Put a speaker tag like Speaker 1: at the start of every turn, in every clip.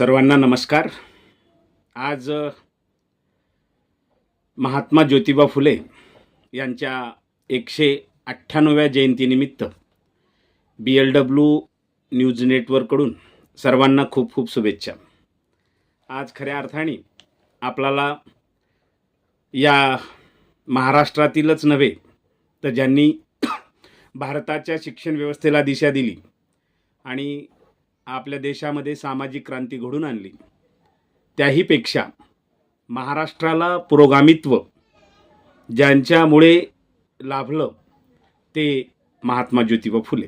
Speaker 1: सर्वांना नमस्कार. आज महात्मा ज्योतिबा फुले यांच्या एकशे अठ्ठ्याण्णव्या जयंतीनिमित्त बी एल डब्ल्यू न्यूज नेटवर्ककडून सर्वांना खूप खूप शुभेच्छा. आज खऱ्या अर्थाने आपल्याला या महाराष्ट्रातीलच नव्हे तर ज्यांनी भारताच्या शिक्षण व्यवस्थेला दिशा दिली आणि आपल्या देशामध्ये सामाजिक क्रांती घडून आणली. त्याहीपेक्षा महाराष्ट्राला पुरोगामित्व ज्यांच्यामुळे लाभलं ते महात्मा ज्योतिबा फुले.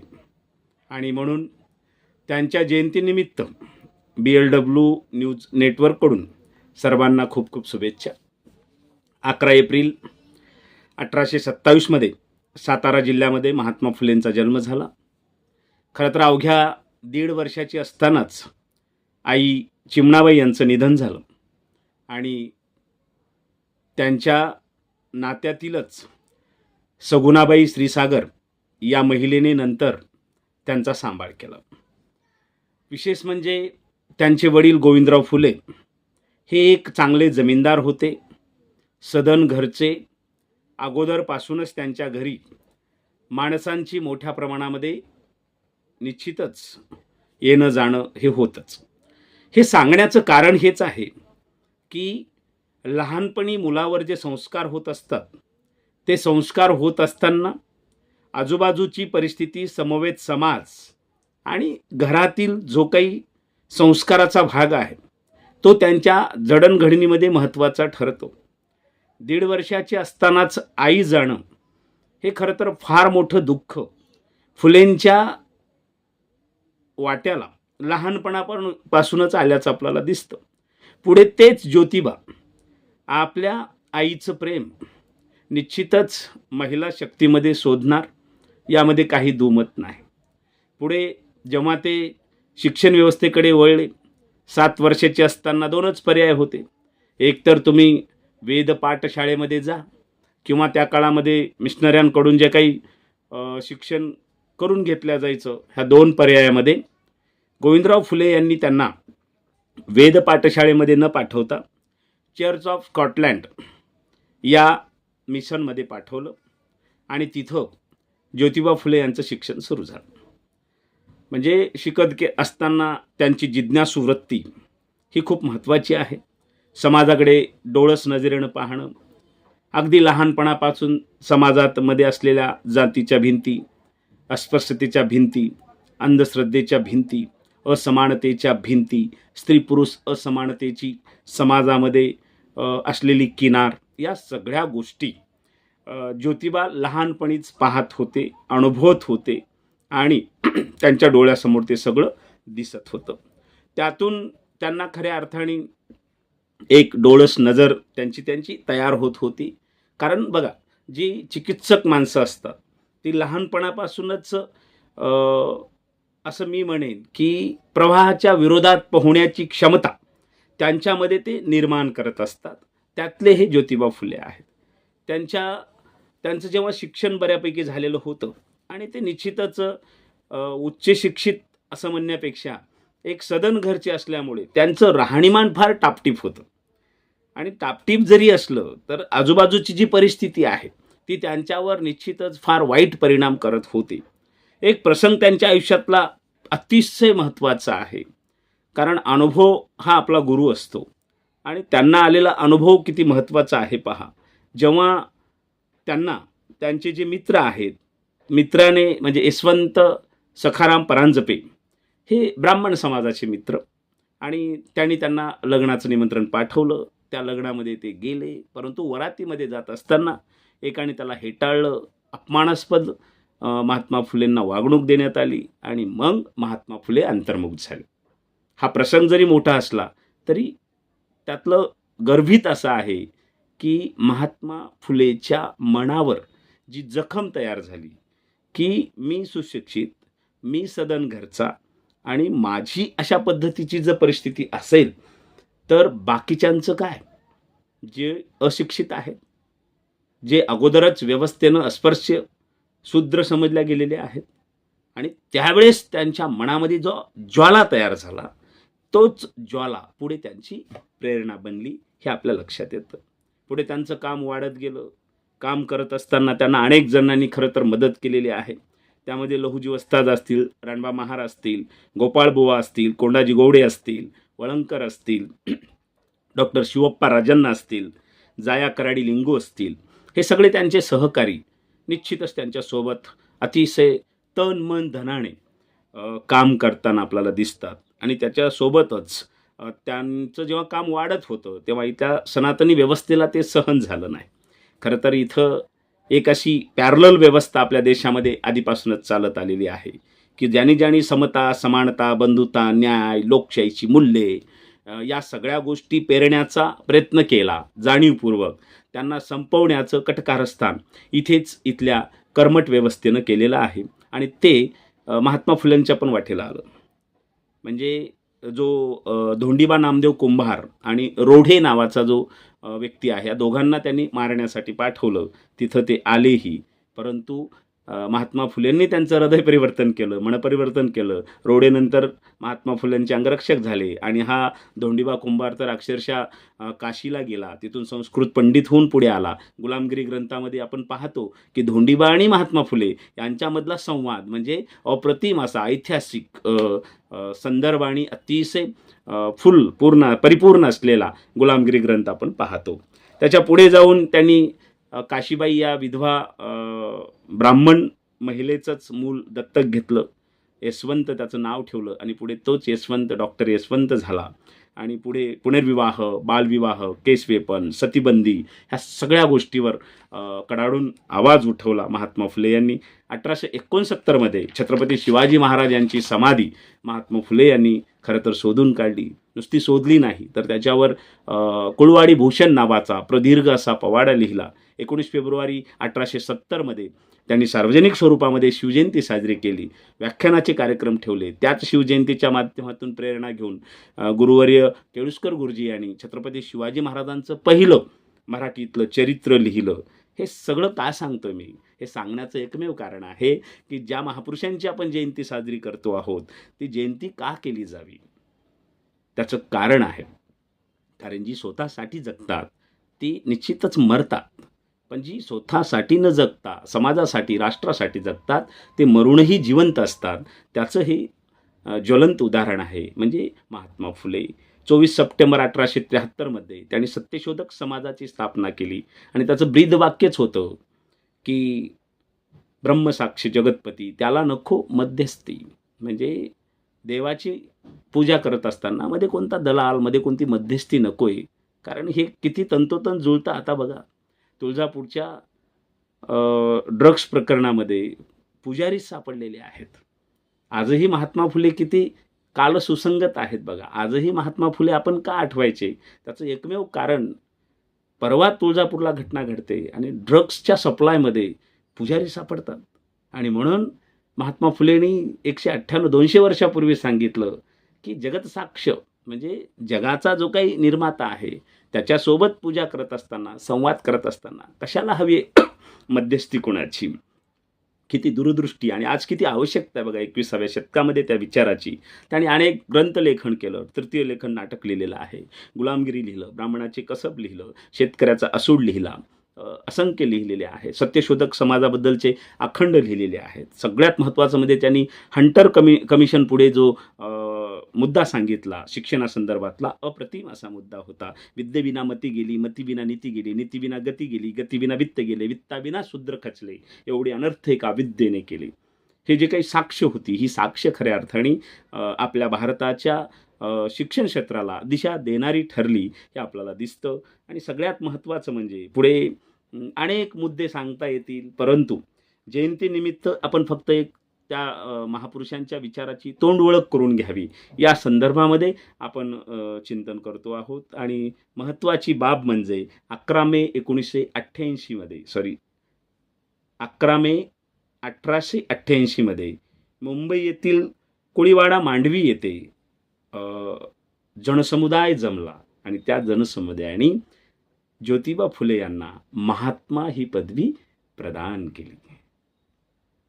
Speaker 1: आणि म्हणून त्यांच्या जयंतीनिमित्त बी एल डब्ल्यू न्यूज नेटवर्ककडून सर्वांना खूप खूप शुभेच्छा. अकरा एप्रिल अठराशे सत्तावीसमध्ये सातारा जिल्ह्यामध्ये महात्मा फुलेंचा जन्म झाला. खरं तर अवघ्या दीड वर्षाची असतानाच आई चिमणाबाई यांचं निधन झालं. आणि त्यांच्या नात्यातीलच सगुणाबाई श्रीसागर या महिलेने नंतर त्यांचा सांभाळ केला. विशेष म्हणजे त्यांचे वडील गोविंदराव फुले हे एक चांगले जमीनदार होते. सदन घरचे अगोदरपासूनच त्यांच्या घरी माणसांची मोठ्या प्रमाणामध्ये निश्चितच येणं जाणं हे होतंच. हे सांगण्याचं कारण हेच आहे की लहानपणी मुलावर जे संस्कार होत असतात ते संस्कार होत असताना आजूबाजूची परिस्थिती समवेत समाज आणि घरातील जो काही संस्काराचा भाग आहे तो त्यांच्या जडणघडणीमध्ये महत्त्वाचा ठरतो. दीड वर्षाची असतानाच आई जाणं हे खरं तर फार मोठं दुःख. फुलेंच्या वाट्याला लहानपणापासूनच आल्याचं आपल्याला दिसतं. पुढे तेच ज्योतिबा. आपल्या आईचं प्रेम निश्चितच महिला शक्तीमध्ये शोधणार यामध्ये काही दुमत नाही. पुढे जेव्हा ते शिक्षण व्यवस्थेकडे वळले सात वर्षाचे असताना दोनच पर्याय होते. एकतर तुम्ही वेद पाठशाळेमध्ये जा किंवा त्या काळामध्ये मिशनऱ्यांकडून जे काही शिक्षण करून घेतल्या जायचं ह्या दोन पर्यायामध्ये. गोविंदराव फुले यांनी त्यांना वेद पाठशाळेमध्ये न पाठवता चर्च ऑफ स्कॉटलँड या मिशनमध्ये पाठवलं आणि तिथं ज्योतिबा फुले यांचं शिक्षण सुरू झालं. म्हणजे शिकत के असताना त्यांची जिज्ञासू वृत्ती ही खूप महत्त्वाची आहे. समाजाकडे डोळस नजरेनं पाहणं अगदी लहानपणापासून समाजात मध्ये असलेल्या जातीच्या भिंती अस्पृश्यतेच्या भिंती अंधश्रद्धेच्या भिंती असमानतेच्या भिंती स्त्री पुरुष असमानतेची समाजामध्ये असलेली किनार या सगळ्या गोष्टी ज्योतिबा लहानपणीच पाहत होते अनुभवत होते आणि त्यांच्या डोळ्यासमोर ते सगळं दिसत होतं. त्यातून त्यांना खऱ्या अर्थाने एक डोळस नजर त्यांची त्यांची तयार होत होती. कारण बघा जी चिकित्सक माणसं असतात ती लहानपणापासूनच असं मी म्हणेन की प्रवाहाच्या विरोधात पोहण्याची क्षमता त्यांच्यामध्ये ते निर्माण करत असतात. त्यातले हे ज्योतिबा फुले आहेत. त्यांच्या त्यांचं जेव्हा शिक्षण बऱ्यापैकी झालेलं होतं आणि ते निश्चितच उच्च शिक्षित असं म्हणण्यापेक्षा एक सदन घरचे असल्यामुळे त्यांचं राहणीमान फार टापटीप होतं. आणि टापटीप जरी असलं तर आजूबाजूची जी परिस्थिती आहे ती त्यांच्यावर निश्चितच फार वाईट परिणाम करत होते. एक प्रसंग त्यांच्या आयुष्यातला अतिशय महत्त्वाचा आहे. कारण अनुभव हा आपला गुरु असतो. आणि त्यांना आलेला अनुभव किती महत्त्वाचा आहे पहा. जेव्हा त्यांना त्यांचे जे मित्र आहेत मित्राने म्हणजे यशवंत सखाराम परांजपे हे ब्राह्मण समाजाचे मित्र. आणि त्यांनी त्यांना लग्नाचं निमंत्रण पाठवलं. त्या लग्नामध्ये ते गेले. परंतु वरातीमध्ये जात असताना एकाने त्याला हेटाळलं अपमानास्पद महात्मा फुलेंना वागणूक देण्यात आली आणि मग महात्मा फुले अंतर्मुख झाले. हा प्रसंग जरी मोठा असला तरी त्यातलं गर्भित असं आहे की महात्मा फुलेच्या मनावर जी जखम तयार झाली की मी सुशिक्षित मी सदन घरचा आणि माझी अशा पद्धतीची जर परिस्थिती असेल तर बाकीच्यांचं काय? जे अशिक्षित आहेत जे अगोदरच व्यवस्थेनं अस्पर्श्य शूद्र समजल्या गेलेले आहेत. आणि त्यावेळेस त्यांच्या मनामध्ये जो ज्वाला तयार झाला तोच ज्वाला पुढे त्यांची प्रेरणा बनली हे आपल्या लक्षात येतं. पुढे त्यांचं काम वाढत गेलं. काम करत असताना त्यांना अनेक जणांनी खरं तर मदत केलेली आहे. त्यामध्ये लहुजी वस्ताद असतील रणबा महार असतील गोपाळबुवा असतील कोंडाजी गोवडे असतील वळंकर असतील डॉक्टर शिवप्पा राजन्ना असतील जाया कराडी लिंगू असतील हे सगळे त्यांचे सहकारी निश्चितच त्यांच्यासोबत अतिशय तन मन धनाने काम करताना आपल्याला दिसतात. आणि त्याच्यासोबतच त्यांचं जेव्हा काम वाढत होतं तेव्हा इथल्या सनातनी व्यवस्थेला ते सहन झालं नाही. खरं तर इथं एक अशी पॅरल व्यवस्था आपल्या देशामध्ये आधीपासूनच चालत आलेली आहे की ज्यानी ज्यानी समता समानता बंधुता न्याय लोकशाहीची मूल्ये या सगळ्या गोष्टी पेरण्याचा प्रयत्न केला जाणीवपूर्वक. त्यांना संपवण्याचं कटकारस्थान इथेच इथल्या कर्मट व्यवस्थेनं केलेलं आहे. आणि ते महात्मा फुलेंच्या पण वाटेला आलं. म्हणजे जो धोंडीबा नामदेव कुंभार आणि रोढे नावाचा जो व्यक्ती आहे या दोघांना त्यांनी मारण्यासाठी पाठवलं. तिथं ते आलेही. परंतु महात्मा फुलेंनी त्यांचं हृदय परिवर्तन केलं मनपरिवर्तन केलं. रोडेनंतर महात्मा फुलेंचे अंगरक्षक झाले आणि हा धोंडीबा कुंभार तर अक्षरशः काशीला गेला. तिथून संस्कृत पंडित होऊन पुढे आला. गुलामगिरी ग्रंथामध्ये आपण पाहतो की धोंडीबा आणि महात्मा फुले यांच्यामधला संवाद म्हणजे अप्रतिम असा ऐतिहासिक संदर्भ आणि अतिशय फुल पूर्ण परिपूर्ण असलेला गुलामगिरी ग्रंथ आपण पाहतो. त्याच्या पुढे जाऊन त्यांनी काशीबाई या विधवा ब्राह्मण महिलेचंच मूल दत्तक घेतलं. यशवंत त्याचं नाव ठेवलं आणि पुढे तोच यशवंत डॉक्टर यशवंत झाला. आणि पुढे पुनर्विवाह बालविवाह केसवेपन सतीबंदी ह्या सगळ्या गोष्टीवर कडाडून आवाज उठवला महात्मा फुले यांनी. अठराशे एकोणसत्तरमध्ये छत्रपती शिवाजी महाराज यांची समाधी महात्मा फुले यांनी खरं तर शोधून काढली. नुसती शोधली नाही तर त्याच्यावर कुळवाडी भूषण नावाचा प्रदीर्घ असा पवाडा लिहिला. एकोणीस फेब्रुवारी अठराशे सत्तरमध्ये त्यांनी सार्वजनिक स्वरूपामध्ये शिवजयंती साजरी केली व्याख्यानाचे कार्यक्रम ठेवले. त्याच शिवजयंतीच्या माध्यमातून प्रेरणा घेऊन गुरुवर्य केळुस्कर गुरुजी यांनी छत्रपती शिवाजी महाराजांचं पहिलं मराठीतलं चरित्र लिहिलं. हे सगळं का सांगतो मी? हे सांगण्याचं एकमेव कारण आहे की ज्या महापुरुषांची आपण जयंती साजरी करतो आहोत ती जयंती का केली जावी? त्याचं कारण आहे. कारण जी स्वतःसाठी जगतात ती निश्चितच मरतात. पण जी स्वतःसाठी न जगता समाजासाठी राष्ट्रासाठी जगतात ते मरूनही जिवंत असतात. त्याचं हे ज्वलंत उदाहरण आहे. म्हणजे महात्मा फुले चोवीस सप्टेंबर अठराशे त्र्याहत्तरमध्ये त्यांनी सत्यशोधक समाजाची स्थापना केली आणि त्याचं ब्रीद वाक्यच होतं की ब्रह्मसाक्षी जगतपती त्याला नको मध्यस्थी. म्हणजे देवाची पूजा करत असताना मध्ये कोणता दलाल मध्ये कोणती मध्यस्थी नको आहे कारण हे किती तंतोतंत जुळतं आता बघा. तुळजापूरच्या ड्रग्स प्रकरणामध्ये पुजारी सापडलेले आहेत. आजही महात्मा फुले किती काल सुसंगत आहेत बघा. आजही महात्मा फुले आपण का आठवायचे? त्याचं एकमेव कारण परवा तुळजापूरला घटना घडते आणि ड्रग्सच्या सप्लायमध्ये पुजारी सापडतात. आणि म्हणून महात्मा फुलेंनी एकशे अठ्ठ्याण्णव दोनशे वर्षापूर्वी सांगितलं की जगतसाक्ष म्हणजे जगाचा जो काही निर्माता आहे त्याच्यासोबत पूजा करत असताना संवाद करत असताना कशाला हवी आहे मध्यस्थी कोणाची? किती दूरदृष्टी आणि आज किती आवश्यकता आहे बघा एकविसाव्या शतकामध्ये त्या विचाराची. त्याने अनेक ग्रंथलेखन केलं तृतीय लेखन नाटक लिहिलेलं आहे गुलामगिरी लिहिलं ब्राह्मणाचे कसब लिहिलं शेतकऱ्याचा असूड लिहिला असंख्य लिहिलेले आहे सत्यशोधक समाजाबद्दलचे अखंड लिहिलेले आहेत. सगळ्यात महत्त्वाचं म्हणजे त्यांनी हंटर कमी कमिशन पुढे जो आ, मुद्दा सांगितला शिक्षणासंदर्भातला अप्रतिम असा मुद्दा होता. विद्येविना मती गेली मतीविना नीती गेली नीतीविना गती गेली गतीविना वित्त गेले वित्ताविना शूद्र खचले एवढे अनर्थ एका विद्येने केले? हे जे काही साक्ष होती ही साक्ष खऱ्या अर्थाने आपल्या भारताच्या शिक्षण क्षेत्राला दिशा देणारी ठरली हे आपल्याला दिसतं. आणि सगळ्यात महत्त्वाचं म्हणजे पुढे अनेक मुद्दे सांगता येतील परंतु जयंतीनिमित्त आपण फक्त एक त्या महापुरुषांच्या विचाराची तोंड ओळख करून घ्यावी. या संदर्भामध्ये आपण चिंतन करतो आहोत. आणि महत्त्वाची बाब म्हणजे अकरा मे एकोणीसशे अठ्ठ्याऐंशीमध्ये सॉरी अकरा मे अठराशे अठ्ठ्याऐंशीमध्ये मुंबई येथील कोळीवाडा मांडवी येथे जनसमुदाय जमला. आणि त्या जनसमुदायाने ज्योतिबा फुले यांना महात्मा ही पदवी प्रदान केली.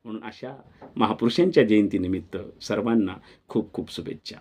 Speaker 1: म्हणून अशा महापुरुषांच्या जयंतीनिमित्त सर्वांना खूप खूप शुभेच्छा.